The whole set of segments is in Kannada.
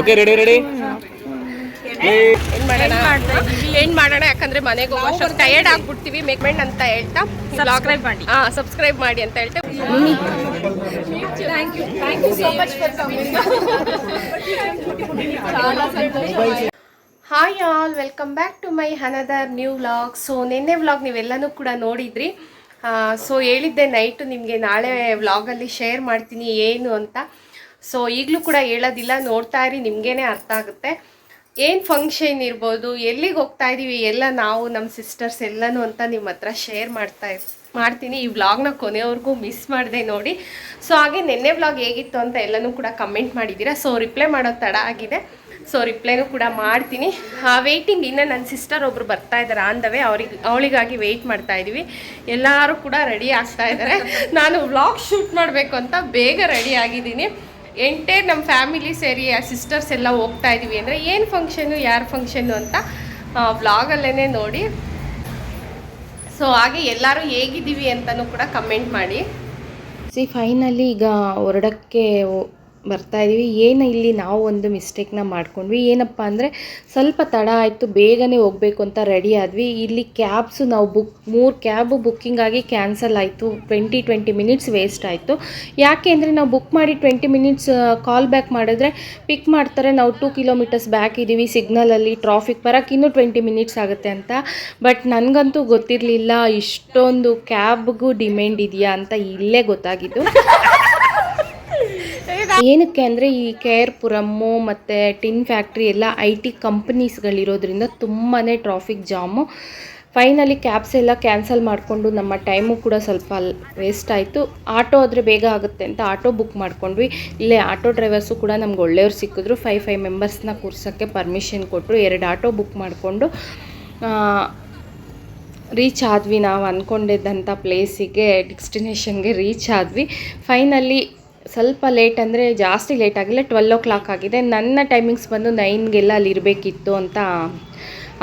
ಓಕೆ ರೆಡಿ ರೆಡಿ ಏನ್ ಮಾಡೋಣ? ಏನು ಮಾಡೋಣ? ಯಾಕಂದ್ರೆ ಮನೆಗೆ ಹೋಗೋಷ್ಟು ಟಯರ್ಡ್ ಆಗ್ಬಿಡ್ತೀವಿ. ಮೇಕ್ಮೆಂಟ್ ಅಂತ ಹೇಳ್ತಾ ಸಬ್ಸ್ಕ್ರೈಬ್ ಮಾಡಿ. ಹಾ ಸಬ್ಸ್ಕ್ರೈಬ್ ಮಾಡಿ ಅಂತ ಹೇಳ್ತಾ hi all welcome back to my another new vlog so ನಿನ್ನೆ ವ್ಲಾಗ್ ನೀವೆಲ್ಲನೂ ಕೂಡ ನೋಡಿದ್ರಿ. ಸೊ ಹೇಳಿದ್ದೆ ನೈಟು ನಿಮಗೆ ನಾಳೆ ವ್ಲಾಗಲ್ಲಿ ಶೇರ್ ಮಾಡ್ತೀನಿ ಏನು ಅಂತ. ಸೊ ಈಗಲೂ ಕೂಡ ಹೇಳೋದಿಲ್ಲ, ನೋಡ್ತಾ ಇರಿ, ನಿಮಗೇನೆ ಅರ್ಥ ಆಗುತ್ತೆ. ಏನು ಫಂಕ್ಷನ್ ಇರ್ಬೋದು, ಎಲ್ಲಿಗೆ ಹೋಗ್ತಾ ಇದ್ದೀವಿ ಎಲ್ಲ ನಾವು ನಮ್ಮ ಸಿಸ್ಟರ್ಸ್ ಎಲ್ಲನೂ ಅಂತ ನಿಮ್ಮ ಹತ್ರ ಶೇರ್ ಮಾಡ್ತಾ ಇರ್, ಮಾಡ್ತೀನಿ. ಈ ವ್ಲಾಗ್ನ ಕೊನೆವರೆಗೂ ಮಿಸ್ ಮಾಡಿದೆ ನೋಡಿ. ಸೊ ಹಾಗೆ ನಿನ್ನೆ ವ್ಲಾಗ್ ಹೇಗಿತ್ತು ಅಂತ ಎಲ್ಲನೂ ಕೂಡ ಕಮೆಂಟ್ ಮಾಡಿದ್ದೀರಾ. ಸೊ ರಿಪ್ಲೈ ಮಾಡೋ ತಡ ಆಗಿದೆ. ಸೊ ರಿಪ್ಲೈನೂ ಕೂಡ ಮಾಡ್ತೀನಿ. ವೆಯ್ಟಿಂಗ್ ಇನ್ನು ನನ್ನ ಸಿಸ್ಟರ್ ಒಬ್ರು ಬರ್ತಾ ಇದ್ದಾರೆ ವೇ ಅವ್ರಿಗೆ, ಅವಳಿಗಾಗಿ ವೆಯ್ಟ್ ಮಾಡ್ತಾ ಇದ್ದೀವಿ ಎಲ್ಲರೂ ಕೂಡ ರೆಡಿ ಆಗ್ತಾ ಇದ್ದಾರೆ. ನಾನು ವ್ಲಾಗ್ ಶೂಟ್ ಮಾಡಬೇಕು ಅಂತ ಬೇಗ ರೆಡಿ ಆಗಿದ್ದೀನಿ. ಎಂಟೇ ನಮ್ಮ ಫ್ಯಾಮಿಲಿ ಸೇರಿ, ಆ ಸಿಸ್ಟರ್ಸ್ ಎಲ್ಲ ಹೋಗ್ತಾ ಇದ್ದೀವಿ ಅಂದರೆ ಏನು ಫಂಕ್ಷನು ಯಾರು ಫಂಕ್ಷನು ಅಂತ ವ್ಲಾಗಲ್ಲೇ ನೋಡಿ. ಸೊ ಹಾಗೆ ಎಲ್ಲರೂ ಹೇಗಿದ್ದೀವಿ ಅಂತಲೂ ಕೂಡ ಕಮೆಂಟ್ ಮಾಡಿ. ಸಿ ಫೈನಲಿ ಈಗ ಹೊರಡಕ್ಕೆ ಬರ್ತಾ ಇದ್ದೀವಿ ಏನು ಇಲ್ಲಿ ನಾವು ಒಂದು ಮಿಸ್ಟೇಕ್ನ ಮಾಡ್ಕೊಂಡ್ವಿ. ಏನಪ್ಪ ಅಂದರೆ ಸ್ವಲ್ಪ ತಡ ಆಯಿತು, ಬೇಗನೆ ಹೋಗಬೇಕು ಅಂತ ರೆಡಿ ಆದ್ವಿ. ಇಲ್ಲಿ ಕ್ಯಾಬ್ಸು ನಾವು ಬುಕ್ ಮೂರು ಕ್ಯಾಬು ಬುಕ್ಕಿಂಗ್ ಆಗಿ ಕ್ಯಾನ್ಸಲ್ ಆಯಿತು. ಟ್ವೆಂಟಿ ಟ್ವೆಂಟಿ ಮಿನಿಟ್ಸ್ ವೇಸ್ಟ್ ಆಯಿತು. ಯಾಕೆ ಅಂದರೆ ನಾವು ಬುಕ್ ಮಾಡಿ ಟ್ವೆಂಟಿ ಮಿನಿಟ್ಸ್ ಕಾಲ್ ಬ್ಯಾಕ್ ಮಾಡಿದ್ರೆ ಪಿಕ್ ಮಾಡ್ತಾರೆ. ನಾವು ಟೂ ಕಿಲೋಮೀಟರ್ಸ್ ಬ್ಯಾಕ್ ಇದ್ದೀವಿ ಸಿಗ್ನಲಲ್ಲಿ ಟ್ರಾಫಿಕ್ ಬರೋಕ್ಕೆ ಇನ್ನೂ ಟ್ವೆಂಟಿ ಮಿನಿಟ್ಸ್ ಆಗುತ್ತೆ ಅಂತ. ಬಟ್ ನನಗಂತೂ ಗೊತ್ತಿರಲಿಲ್ಲ, ಇಷ್ಟೊಂದು ಕ್ಯಾಬ್ಗೂ ಡಿಮ್ಯಾಂಡ್ ಇದೆಯಾ ಅಂತ ಇಲ್ಲೇ ಗೊತ್ತಾಗಿದ್ದು. ಏನಕ್ಕೆ ಅಂದರೆ ಈ ಕೆ ಆರ್ ಪುರಮ್ಮು ಮತ್ತು ಟಿನ್ ಫ್ಯಾಕ್ಟ್ರಿ ಎಲ್ಲ ಐ ಟಿ ಕಂಪ್ನೀಸ್ಗಳಿರೋದ್ರಿಂದ ತುಂಬಾ ಟ್ರಾಫಿಕ್ ಜಾಮು. ಫೈನಲಿ ಕ್ಯಾಬ್ಸ್ ಎಲ್ಲ ಕ್ಯಾನ್ಸಲ್ ಮಾಡಿಕೊಂಡು ನಮ್ಮ ಟೈಮು ಕೂಡ ಸ್ವಲ್ಪ ವೇಸ್ಟ್ ಆಯಿತು. ಆಟೋ ಆದರೆ ಬೇಗ ಆಗುತ್ತೆ ಅಂತ ಆಟೋ ಬುಕ್ ಮಾಡ್ಕೊಂಡ್ವಿ. ಇಲ್ಲೇ ಆಟೋ ಡ್ರೈವರ್ಸು ಕೂಡ ನಮ್ಗೆ ಒಳ್ಳೆಯವ್ರು ಸಿಕ್ಕಿದ್ರು. ಫೈವ್ ಫೈವ್ ಮೆಂಬರ್ಸ್ನ ಕೂರ್ಸೋಕ್ಕೆ ಪರ್ಮಿಷನ್ ಕೊಟ್ಟರು ಎರಡು ಆಟೋ ಬುಕ್ ಮಾಡಿಕೊಂಡು ರೀಚ್ ಆದ್ವಿ ನಾವು ಅಂದ್ಕೊಂಡಿದ್ದಂಥ ಪ್ಲೇಸಿಗೆ, ಡೆಸ್ಟಿನೇಷನ್ಗೆ ರೀಚ್ ಆದ್ವಿ. ಫೈನಲಿ ಸ್ವಲ್ಪ ಲೇಟ್ ಅಂದರೆ ಜಾಸ್ತಿ ಲೇಟ್ ಆಗಿಲ್ಲ ಟ್ವೆಲ್ ಓ ಕ್ಲಾಕ್ ಆಗಿದೆ. ನನ್ನ ಟೈಮಿಂಗ್ಸ್ ಬಂದು ನೈನ್ಗೆಲ್ಲ ಅಲ್ಲಿ ಇರಬೇಕಿತ್ತು ಅಂತ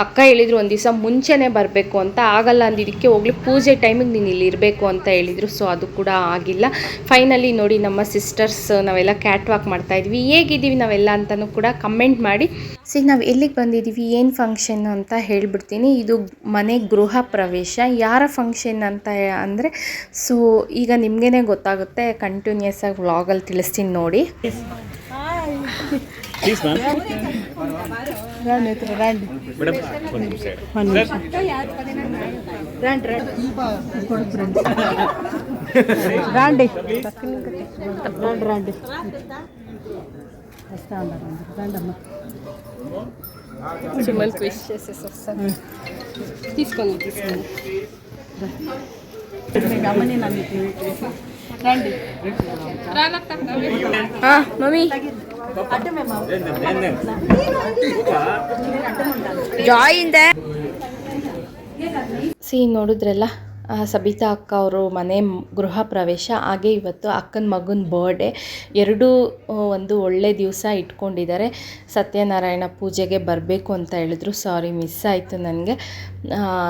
ಅಕ್ಕ ಹೇಳಿದರು ಒಂದು ದಿವಸ ಮುಂಚೆನೇ ಬರಬೇಕು ಅಂತ ಆಗಲ್ಲ ಅಂದಿದ್ದಕ್ಕೆ ಹೋಗ್ಲಿ, ಪೂಜೆ ಟೈಮಿಗೆ ನೀನು ಇಲ್ಲಿ ಇರಬೇಕು ಅಂತ ಹೇಳಿದರು. ಸೊ ಅದು ಕೂಡ ಆಗಿಲ್ಲ. ಫೈನಲಿ ನೋಡಿ ನಮ್ಮ ಸಿಸ್ಟರ್ಸ್ ನಾವೆಲ್ಲ ಕ್ಯಾಟ್ ವಾಕ್ ಮಾಡ್ತಾಯಿದ್ವಿ ಹೇಗಿದ್ದೀವಿ ನಾವೆಲ್ಲ ಅಂತಲೂ ಕೂಡ ಕಮೆಂಟ್ ಮಾಡಿ. ಸಿ ನಾವು ಎಲ್ಲಿಗೆ ಬಂದಿದ್ದೀವಿ, ಏನು ಫಂಕ್ಷನ್ ಅಂತ ಹೇಳ್ಬಿಡ್ತೀನಿ. ಇದು ಮನೆ ಗೃಹ ಪ್ರವೇಶ. ಯಾರ ಫಂಕ್ಷನ್ ಅಂತ ಅಂದರೆ ಸೊ ಈಗ ನಿಮಗೇನೆ ಗೊತ್ತಾಗುತ್ತೆ. ಕಂಟಿನ್ಯೂಸ್ ಆಗಿ ವ್ಲಾಗಲ್ಲಿ ತಿಳಿಸ್ತೀನಿ ನೋಡಿ. రండి ఇతర రండి. రండి. రండి రండి. వస్తా ఉన్నారు రండి అమ్మా చిమ్మల్కి విష్ చేసేసి తీసుకోండి తీసుకోండి మమ్మీ. ಸಿ ನೋಡಿದ್ರಲ್ಲ ಸಬಿತಾ ಅಕ್ಕ ಅವರು ಮನೆ ಗೃಹ ಪ್ರವೇಶ, ಹಾಗೆ ಇವತ್ತು ಅಕ್ಕನ ಮಗನ ಬರ್ಡೇ ಎರಡೂ ಒಂದು ಒಳ್ಳೆ ದಿವಸ ಇಟ್ಕೊಂಡಿದ್ದಾರೆ. ಸತ್ಯನಾರಾಯಣ ಪೂಜೆಗೆ ಬರಬೇಕು ಅಂತ ಹೇಳಿದ್ರು. ಸಾರಿ ಮಿಸ್ ಆಯಿತು ನನಗೆ.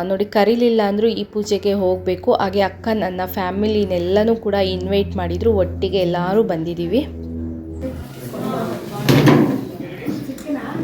ನೋಡಿ, ಕರೀಲಿಲ್ಲ ಅಂದರೂ ಈ ಪೂಜೆಗೆ ಹೋಗಬೇಕು. ಹಾಗೆ ಅಕ್ಕ ನನ್ನ ಫ್ಯಾಮಿಲಿನೆಲ್ಲನೂ ಕೂಡ ಇನ್ವೈಟ್ ಮಾಡಿದರು. ಒಟ್ಟಿಗೆ ಎಲ್ಲರೂ ಬಂದಿದ್ದೀವಿ.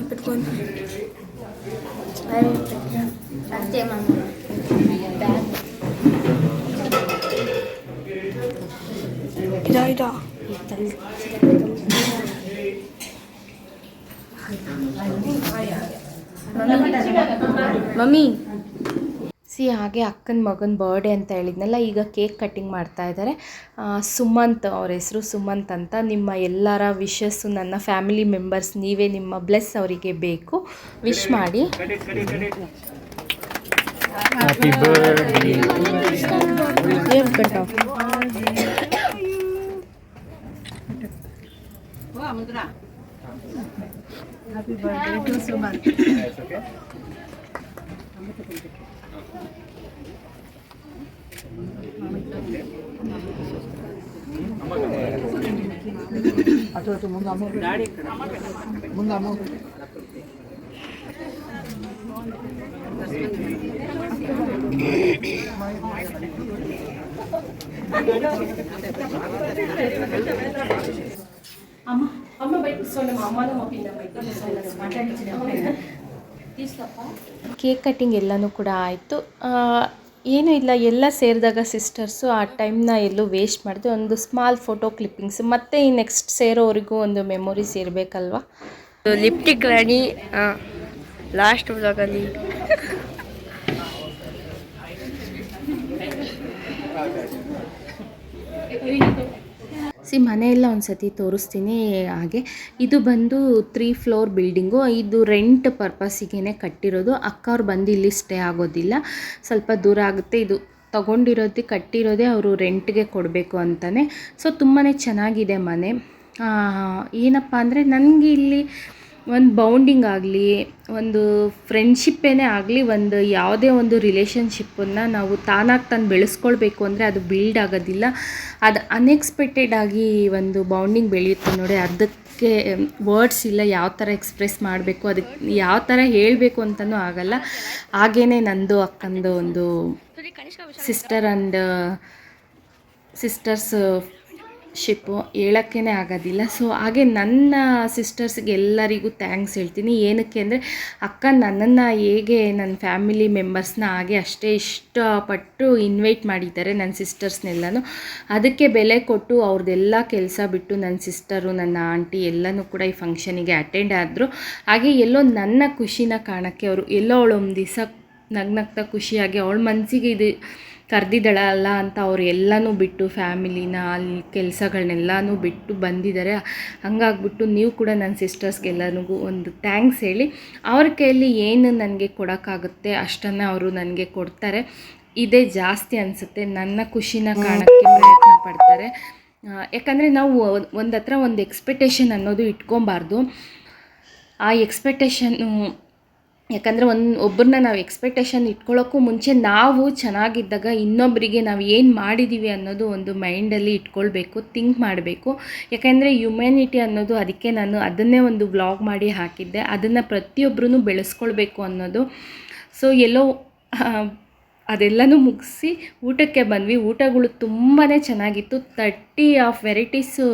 sampai pun. Baik, pasti emang. Ida, Ida. Mami. ಸಿ ಹಾಗೆ ಅಕ್ಕನ ಮಗನ ಬರ್ಡೇ ಅಂತ ಹೇಳಿದ್ನಲ್ಲ ಈಗ ಕೇಕ್ ಕಟ್ಟಿಂಗ್ ಮಾಡ್ತಾ ಇದ್ದಾರೆ ಸುಮಂತ್ ಅವ್ರ ಹೆಸರು ಸುಮಂತ್ ಅಂತ. ನಿಮ್ಮ ಎಲ್ಲರ ವಿಶಸ್ಸು ನನ್ನ ಫ್ಯಾಮಿಲಿ ಮೆಂಬರ್ಸ್ ನೀವೇ ನಿಮ್ಮ ಬ್ಲೆಸ್ ಅವರಿಗೆ ಬೇಕು. ವಿಶ್ ಮಾಡಿ. Happy birthday happy birthday Sumanth అటు అటు ముందు అమ్మ ముందు అమ్మ అమ్మ అమ్మ బయట చూడండి మా అమ్మలో మా పిల్లలు బయట మాట్లాడించిన ಕೇಕ್ ಕಟ್ಟಿಂಗ್ ಎಲ್ಲನೂ ಕೂಡ ಆಯಿತು. ಏನೂ ಇಲ್ಲ ಎಲ್ಲ ಸೇರಿದಾಗ ಸಿಸ್ಟರ್ಸು ಆ ಟೈಮ್ನ ಎಲ್ಲೂ ವೇಸ್ಟ್ ಮಾಡಿದೆ. ಒಂದು ಸ್ಮಾಲ್ ಫೋಟೋ ಕ್ಲಿಪ್ಪಿಂಗ್ಸ್. ಮತ್ತು ಈ ನೆಕ್ಸ್ಟ್ ಸೇರೋವರೆಗೂ ಒಂದು ಮೆಮೊರೀಸ್ ಇರಬೇಕಲ್ವಾ? ಲಿಪ್ಟಿಕ್ ರಾಣಿ ಲಾಸ್ಟ್ ವ್ಲಾಗಲ್ಲಿ ಸಿ ಮನೆಯೆಲ್ಲ ಒಂದು ಸತಿ ತೋರಿಸ್ತೀನಿ ಹಾಗೆ. ಇದು ಬಂದು ತ್ರೀ ಫ್ಲೋರ್ ಬಿಲ್ಡಿಂಗು ಇದು ರೆಂಟ್ ಪರ್ಪಸ್ಸಿಗೆ ಕಟ್ಟಿರೋದು. ಅಕ್ಕ ಅವ್ರು ಬಂದು ಇಲ್ಲಿ ಸ್ಟೇ ಆಗೋದಿಲ್ಲ. ಸ್ವಲ್ಪ ದೂರ ಆಗುತ್ತೆ. ಇದು ತಗೊಂಡಿರೋದು, ಕಟ್ಟಿರೋದೇ ಅವರು ರೆಂಟ್ಗೆ ಕೊಡಬೇಕು ಅಂತಲೇ ಸೊ ತುಂಬಾ ಚೆನ್ನಾಗಿದೆ ಮನೆ. ಏನಪ್ಪ ಅಂದರೆ ನನಗೆ ಇಲ್ಲಿ ಒಂದು ಬೌಂಡಿಂಗ್ ಆಗಲಿ ಒಂದು ಫ್ರೆಂಡ್ಶಿಪ್ಪೇ ಆಗಲಿ ಒಂದು ಯಾವುದೇ ಒಂದು ರಿಲೇಷನ್ಶಿಪ್ಪನ್ನು ನಾವು ತಾನಾಗಿ ತಾನು ಬೆಳೆಸ್ಕೊಳ್ಬೇಕು ಅಂದರೆ ಅದು ಬಿಲ್ಡ್ ಆಗೋದಿಲ್ಲ. ಅದು ಅನ್ಎಕ್ಸ್ಪೆಕ್ಟೆಡ್ ಆಗಿ ಒಂದು ಬೌಂಡಿಂಗ್ ಬೆಳೆಯುತ್ತೆ ನೋಡಿ. ಅದಕ್ಕೆ ವರ್ಡ್ಸ್ ಇಲ್ಲ ಯಾವ ಥರ ಎಕ್ಸ್ಪ್ರೆಸ್ ಮಾಡಬೇಕು ಅದಕ್ಕೆ ಯಾವ ಥರ ಹೇಳಬೇಕು ಅಂತಲೂ ಆಗಲ್ಲ. ಹಾಗೇ ನಂದು ಅಕ್ಕಂದು ಒಂದು ಸಿಸ್ಟರ್ ಆ್ಯಂಡ್ ಸಿಸ್ಟರ್ಸ್ ಶಿಪ್ಪು ಹೇಳೋಕ್ಕೇ ಆಗೋದಿಲ್ಲ. ಸೊ ಹಾಗೆ ನನ್ನ ಸಿಸ್ಟರ್ಸ್ಗೆ ಎಲ್ಲರಿಗೂ ಥ್ಯಾಂಕ್ಸ್ ಹೇಳ್ತೀನಿ. ಏನಕ್ಕೆ ಅಂದರೆ, ಅಕ್ಕ ನನ್ನನ್ನು ಹೇಗೆ ನನ್ನ ಫ್ಯಾಮಿಲಿ ಮೆಂಬರ್ಸ್ನ ಹಾಗೆ ಅಷ್ಟೇ ಇಷ್ಟಪಟ್ಟು ಇನ್ವೈಟ್ ಮಾಡಿದ್ದಾರೆ ನನ್ನ ಸಿಸ್ಟರ್ಸ್ನೆಲ್ಲನೂ ಅದಕ್ಕೆ ಬೆಲೆ ಕೊಟ್ಟು ಅವ್ರದ್ದೆಲ್ಲ ಕೆಲಸ ಬಿಟ್ಟು ನನ್ನ ಸಿಸ್ಟರು ನನ್ನ ಆಂಟಿ ಎಲ್ಲನೂ ಕೂಡ ಈ ಫಂಕ್ಷನಿಗೆ ಅಟೆಂಡ್ ಆದರು. ಹಾಗೆ ಎಲ್ಲೋ ನನ್ನ ಖುಷಿನ ಕಾಣೋಕ್ಕೆ ಅವರು ಎಲ್ಲೋ ಒಂದು ದಿವಸ ನಗ್ನಗ್ತಾ ಖುಷಿಯಾಗಿ ಅವಳ ಮನಸ್ಸಿಗೆ ಇದು ಕರೆದಿದ್ದಾಳಲ್ಲ ಅಂತ ಅವ್ರು ಎಲ್ಲನೂ ಬಿಟ್ಟು ಫ್ಯಾಮಿಲಿನ ಅಲ್ಲಿ ಕೆಲಸಗಳನ್ನೆಲ್ಲನೂ ಬಿಟ್ಟು ಬಂದಿದ್ದಾರೆ. ಹಂಗಾಗ್ಬಿಟ್ಟು ನೀವು ಕೂಡ ನನ್ನ ಸಿಸ್ಟರ್ಸ್ಗೆಲ್ಲರಿಗೂ ಒಂದು ಥ್ಯಾಂಕ್ಸ್ ಹೇಳಿ. ಅವ್ರ ಕೈಯಲ್ಲಿ ಏನು ನನಗೆ ಕೊಡೋಕ್ಕಾಗುತ್ತೆ ಅಷ್ಟನ್ನು ಅವರು ನನಗೆ ಕೊಡ್ತಾರೆ. ಇದೇ ಜಾಸ್ತಿ ಅನಿಸುತ್ತೆ. ನನ್ನ ಖುಷಿನ ಕಾಣೋಕ್ಕೆ ಪ್ರಯತ್ನ ಪಡ್ತಾರೆ. ಯಾಕಂದರೆ ನಾವು ಒಂದು ಹತ್ರ ಒಂದು ಎಕ್ಸ್ಪೆಕ್ಟೇಷನ್ ಅನ್ನೋದು ಇಟ್ಕೊಬಾರ್ದು. ಆ ಎಕ್ಸ್ಪೆಕ್ಟೇಷನ್ನು ಯಾಕಂದರೆ ಒಂದು ಒಬ್ಬರನ್ನ ನಾವು ಎಕ್ಸ್ಪೆಕ್ಟೇಷನ್ ಇಟ್ಕೊಳ್ಳೋಕ್ಕೂ ಮುಂಚೆ ನಾವು ಚೆನ್ನಾಗಿದ್ದಾಗ ಇನ್ನೊಬ್ಬರಿಗೆ ನಾವು ಏನು ಮಾಡಿದ್ದೀವಿ ಅನ್ನೋದು ಒಂದು ಮೈಂಡಲ್ಲಿ ಇಟ್ಕೊಳ್ಬೇಕು ಥಿಂಕ್ ಮಾಡಬೇಕು. ಯಾಕೆಂದರೆ ಹ್ಯುಮ್ಯಾನಿಟಿ ಅನ್ನೋದು ಅದಕ್ಕೆ ನಾನು ಅದನ್ನೇ ಒಂದು ವ್ಲಾಗ್ ಮಾಡಿ ಹಾಕಿದ್ದೆ. ಅದನ್ನು ಪ್ರತಿಯೊಬ್ಬರೂ ಬೆಳೆಸ್ಕೊಳ್ಬೇಕು ಅನ್ನೋದು. ಸೊ ಎಲ್ಲೋ ಅದೆಲ್ಲನೂ ಮುಗಿಸಿ ಊಟಕ್ಕೆ ಬಂದ್ವಿ. ಊಟಗಳು ತುಂಬಾ ಚೆನ್ನಾಗಿತ್ತು. ತರ್ಟಿ ಆಫ್ ವೆರೈಟೀಸು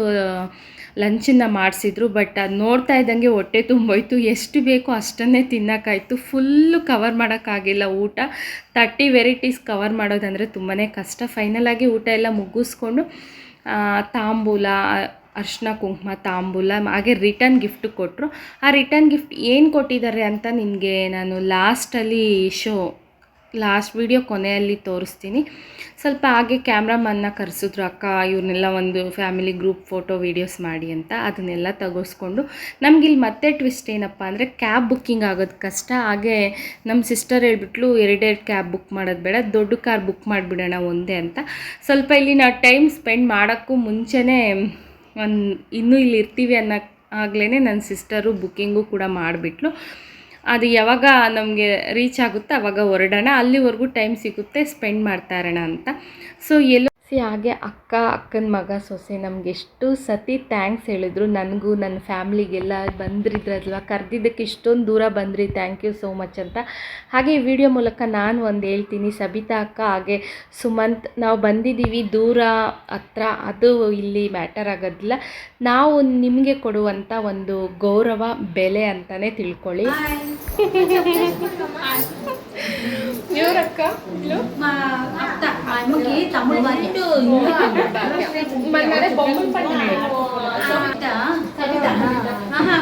ಲಂಚನ್ನು ಮಾಡಿಸಿದ್ರು ಬಟ್ ಅದು ನೋಡ್ತಾ ಇದ್ದಂಗೆ ಹೊಟ್ಟೆ ತುಂಬೋಯ್ತು. ಎಷ್ಟು ಬೇಕೋ ಅಷ್ಟನ್ನೇ ತಿನ್ನೋಕ್ಕಾಯ್ತು. ಫುಲ್ಲು ಕವರ್ ಮಾಡೋಕ್ಕಾಗಿಲ್ಲ ಊಟ. ತರ್ಟಿ ವೆರೈಟೀಸ್ ಕವರ್ ಮಾಡೋದಂದರೆ ತುಂಬಾ ಕಷ್ಟ. ಫೈನಲಾಗಿ ಊಟ ಎಲ್ಲ ಮುಗಿಸ್ಕೊಂಡು ತಾಂಬೂಲ ಅರ್ಶಿನ ಕುಂಕುಮ, ತಾಂಬೂಲ, ಹಾಗೆ ರಿಟರ್ನ್ ಗಿಫ್ಟ್ ಕೊಟ್ಟರು ಆ ರಿಟರ್ನ್ ಗಿಫ್ಟ್ ಏನು ಕೊಟ್ಟಿದ್ದಾರೆ ಅಂತ ನಿನಗೆ ನಾನು ಲಾಸ್ಟಲ್ಲಿ ಶೋ ಲಾಸ್ಟ್ ವಿಡಿಯೋ ಕೊನೆಯಲ್ಲಿ ತೋರಿಸ್ತೀನಿ. ಸ್ವಲ್ಪ ಹಾಗೆ ಕ್ಯಾಮ್ರಾಮನ್ನ ಕರೆಸಿದ್ರು ಅಕ್ಕ, ಇವ್ರನ್ನೆಲ್ಲ ಒಂದು ಫ್ಯಾಮಿಲಿ ಗ್ರೂಪ್ ಫೋಟೋ ವೀಡಿಯೋಸ್ ಮಾಡಿ ಅಂತ, ಅದನ್ನೆಲ್ಲ ತೆಗೆಸ್ಕೊಂಡು. ನಮಗಿಲ್ಲಿ ಮತ್ತೆ ಟ್ವಿಸ್ಟ್ ಏನಪ್ಪ ಅಂದರೆ ಕ್ಯಾಬ್ ಬುಕ್ಕಿಂಗ್ ಆಗೋದು ಕಷ್ಟ. ಹಾಗೆ ನಮ್ಮ ಸಿಸ್ಟರ್ ಹೇಳ್ಬಿಟ್ಲು ಎರಡೆರಡು ಕ್ಯಾಬ್ ಬುಕ್ ಮಾಡೋದು ಬೇಡ, ದೊಡ್ಡ ಕಾರ್ ಬುಕ್ ಮಾಡಿಬಿಡೋಣ ಒಂದೇ ಅಂತ. ಸ್ವಲ್ಪ ಇಲ್ಲಿ ನಾವು ಟೈಮ್ ಸ್ಪೆಂಡ್ ಮಾಡೋಕ್ಕೂ ಮುಂಚೆನೇ ಒಂದು ಇನ್ನೂ ಇಲ್ಲಿ ಇರ್ತೀವಿ ಅನ್ನೋ ಆಗ್ಲೇ ನನ್ನ ಸಿಸ್ಟರು ಬುಕ್ಕಿಂಗು ಕೂಡ ಮಾಡಿಬಿಟ್ಲು. ಅದು ಯಾವಾಗ ನಮಗೆ ರೀಚ್ ಆಗುತ್ತೆ ಅವಾಗ ಹೊರಡೋಣ. ಅಲ್ಲಿವರೆಗೂ ಟೈಮ್ ಸಿಗುತ್ತೆ ಸ್ಪೆಂಡ್ ಮಾಡ್ತಾ ಇರೋಣ ಅಂತ. ಸೊ ಎಲ್ಲೋ ಸಿ ಹಾಗೆ ಅಕ್ಕ, ಅಕ್ಕನ ಮಗ ಸೊಸೆ ನಮ್ಗೆ ಎಷ್ಟು ಸತಿ ಥ್ಯಾಂಕ್ಸ್ ಹೇಳಿದ್ರು. ನನಗೂ ನನ್ನ ಫ್ಯಾಮ್ಲಿಗೆಲ್ಲ ಬಂದಿದ್ರಲ್ವ? ಕರೆದಿದ್ದಕ್ಕೆ ಇಷ್ಟೊಂದು ದೂರ ಬಂದ್ರಿ. ಥ್ಯಾಂಕ್ ಯು ಸೋ ಮಚ್ ಅಂತ. ಹಾಗೆ ಈ ವಿಡಿಯೋ ಮೂಲಕ ನಾನು ಒಂದು ಹೇಳ್ತೀನಿ. ಸಬಿತಾ ಅಕ್ಕ ಹಾಗೆ ಸುಮಂತ್, ನಾವು ಬಂದಿದ್ದೀವಿ ದೂರ ಹತ್ರ. ಅದು ಇಲ್ಲಿ ಮ್ಯಾಟರ್ ಆಗೋದಿಲ್ಲ. ನಾವು ನಿಮಗೆ ಕೊಡುವಂಥ ಒಂದು ಗೌರವ, ಬೆಲೆ ಅಂತಲೇ ತಿಳ್ಕೊಳ್ಳಿ. ಇವರಕ್ಕ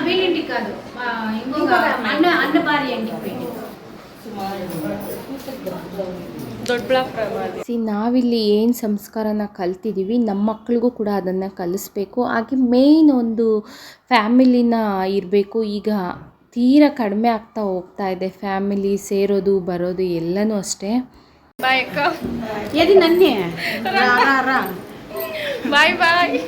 వీళ్ళింటి కాదు ఆ, ఇంకొక అన్న అన్న భార్య ఇంటికి పోయింది ಸಿ ನಾವಿಲ್ಲಿ ಏನು ಸಂಸ್ಕಾರನ ಕಲ್ತಿದ್ದೀವಿ ನಮ್ಮ ಮಕ್ಳಿಗೂ ಕೂಡ ಅದನ್ನು ಕಲಿಸ್ಬೇಕು ಹಾಗೆ ಮೇಯ್ನ್ ಒಂದು ಫ್ಯಾಮಿಲಿನ ಇರಬೇಕು ಈಗ ತೀರಾ ಕಡಿಮೆ ಆಗ್ತಾ ಹೋಗ್ತಾ ಇದೆ ಫ್ಯಾಮಿಲಿ ಸೇರೋದು ಬರೋದು ಎಲ್ಲನೂ ಅಷ್ಟೇ ಬಾಯ್ ಅಕ್ಕ ఏది నన్నే రా రా రా ಬಾಯ್ ಬಾಯ್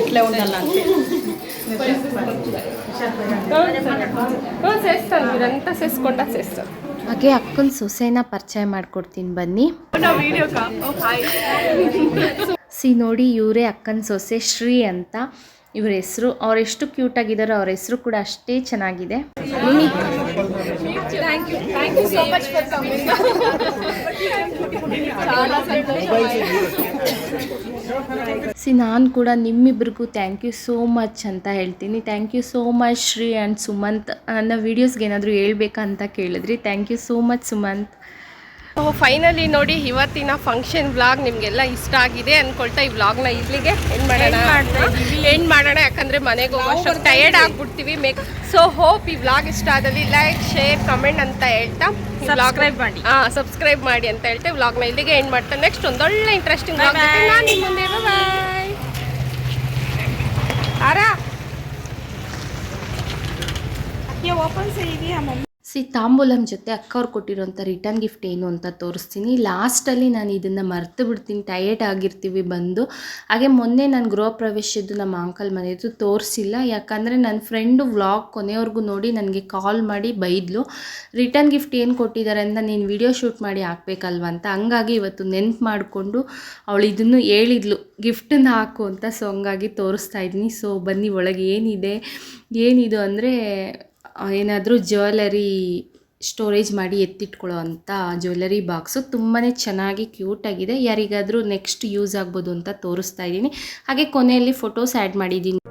ఇట్లా ఉండాలంటే చేస్తాను మీరంతా చేసుకుంటా చేస్తాను ಹಾಗೆ ಅಕ್ಕನ ಸೊಸೆನ ಪರಿಚಯ ಮಾಡ್ಕೊಡ್ತೀನಿ ಬನ್ನಿ. ಸಿ, ನೋಡಿ ಇವರೇ ಅಕ್ಕನ ಸೊಸೆ ಶ್ರೀ ಅಂತ. ಇವ್ರ ಹೆಸರು, ಅವ್ರು ಎಷ್ಟು ಕ್ಯೂಟ್ ಆಗಿದ್ದಾರೋ ಅವ್ರ ಹೆಸರು ಕೂಡ ಅಷ್ಟೇ ಚೆನ್ನಾಗಿದೆ. ಸಿ ನಾನು ಕೂಡ ನಿಮ್ಮಿಬ್ರಿಗೂ ಥ್ಯಾಂಕ್ ಯು ಸೋ ಮಚ್ ಅಂತ ಹೇಳ್ತೀನಿ thank you so much Shri and Sumanth ನನ್ನ ವೀಡಿಯೋಸ್ಗೆ ಏನಾದರೂ ಹೇಳ್ಬೇಕಂತ ಕೇಳಿದ್ರಿ thank you so much Sumanth oh finally ನೋಡಿ ಇವತ್ತಿನ ಫಂಕ್ಷನ್ ವ್ಲಾಗ್ ನಿಮಗೆಲ್ಲ ಇಷ್ಟ ಆಗಿದೆ ಅಂದ್ಕೊಳ್ತಾ ಈ ವ್ಲಾಗ್ನ ಇಲ್ಲಿಗೆ ಏನು ಮಾಡೋಣ. ಎಂಡ್ ಮಾಡೋಣ ಯಾಕಂದರೆ ಮನೆಗೆ ಹೋಗೋಷ್ಟು ಟಯರ್ಡ್ ಆಗಿಬಿಡ್ತೀವಿ. ಮೇಕ್ ಸೊ ಹೋಪ್ ಈ ವ್ಲಾಗ್ ಇಷ್ಟ ಆದಲ್ಲಿ ಲೈಕ್ ಶೇರ್ ಕಮೆಂಟ್ ಅಂತ ಹೇಳ್ತಾ ಸಬ್ಸ್ಕ್ರೈಬ್ ಮಾಡಿ. ಹಾಂ ಸಬ್ಸ್ಕ್ರೈಬ್ ಮಾಡಿ ಅಂತ ಹೇಳ್ತಾ ವ್ಲಾಗ್ನ ಇಲ್ಲಿಗೆ ಎಂಡ್ ಮಾಡ್ತಾ ನೆಕ್ಸ್ಟ್ ಒಂದೊಳ್ಳೆ ಇಂಟ್ರೆಸ್ಟಿಂಗ್ ನಾನು ನಿಮ್ಮ ಮುಂದೆ. ಬಾಯ್ ಆರಾ ಸಿ ತಾಂಬೂಲಂ ಜೊತೆ ಅಕ್ಕವ್ರು ಕೊಟ್ಟಿರೋಂಥ ರಿಟರ್ನ್ ಗಿಫ್ಟ್ ಏನು ಅಂತ ತೋರಿಸ್ತೀನಿ. ಲಾಸ್ಟಲ್ಲಿ ನಾನು ಇದನ್ನು ಮರೆತು ಬಿಡ್ತೀನಿ ಟಯರ್ಡ್ ಆಗಿರ್ತೀವಿ ಬಂದು. ಹಾಗೆ ಮೊನ್ನೆ ನಾನು ಗೃಹ ಪ್ರವೇಶದ್ದು ನಮ್ಮ ಅಂಕಲ್ ಮನೆಯದು ತೋರಿಸಿಲ್ಲ. ಯಾಕಂದರೆ ನನ್ನ ಫ್ರೆಂಡು ವ್ಲಾಗ್ ಕೊನೆವರೆಗೂ ನೋಡಿ ನನಗೆ ಕಾಲ್ ಮಾಡಿ ಬೈದ್ಲು. ರಿಟರ್ನ್ ಗಿಫ್ಟ್ ಏನು ಕೊಟ್ಟಿದ್ದಾರೆ ಅಂತ ನೀನು ವಿಡಿಯೋ ಶೂಟ್ ಮಾಡಿ ಹಾಕ್ಬೇಕಲ್ವ ಅಂತ. ಹಂಗಾಗಿ ಇವತ್ತು ನೆನ್ಪು ಮಾಡಿಕೊಂಡು ಅವಳು ಇದನ್ನು ಹೇಳಿದ್ಲು. ಗಿಫ್ಟನ್ನು ಹಾಕು ಅಂತ ಸೊ ಹಂಗಾಗಿ ತೋರಿಸ್ತಾ ಇದ್ದೀನಿ. ಸೊ ಬನ್ನಿ, ಒಳಗೆ ಏನಿದೆ? ಏನಿದು ಅಂದರೆ ಏನಾದರೂ ಜ್ಯುವೆಲರಿ ಸ್ಟೋರೇಜ್ ಮಾಡಿ ಎತ್ತಿಟ್ಕೊಳ್ಳೋ ಅಂಥ ಜ್ಯುವೆಲರಿ ಬಾಕ್ಸು ತುಂಬಾ ಚೆನ್ನಾಗಿ ಕ್ಯೂಟಾಗಿದೆ ಯಾರಿಗಾದರೂ ನೆಕ್ಸ್ಟ್ ಯೂಸ್ ಆಗ್ಬೋದು ಅಂತ ತೋರಿಸ್ತಾ ಇದ್ದೀನಿ. ಹಾಗೆ ಕೊನೆಯಲ್ಲಿ ಫೋಟೋಸ್ ಆ್ಯಡ್ ಮಾಡಿದ್ದೀನಿ.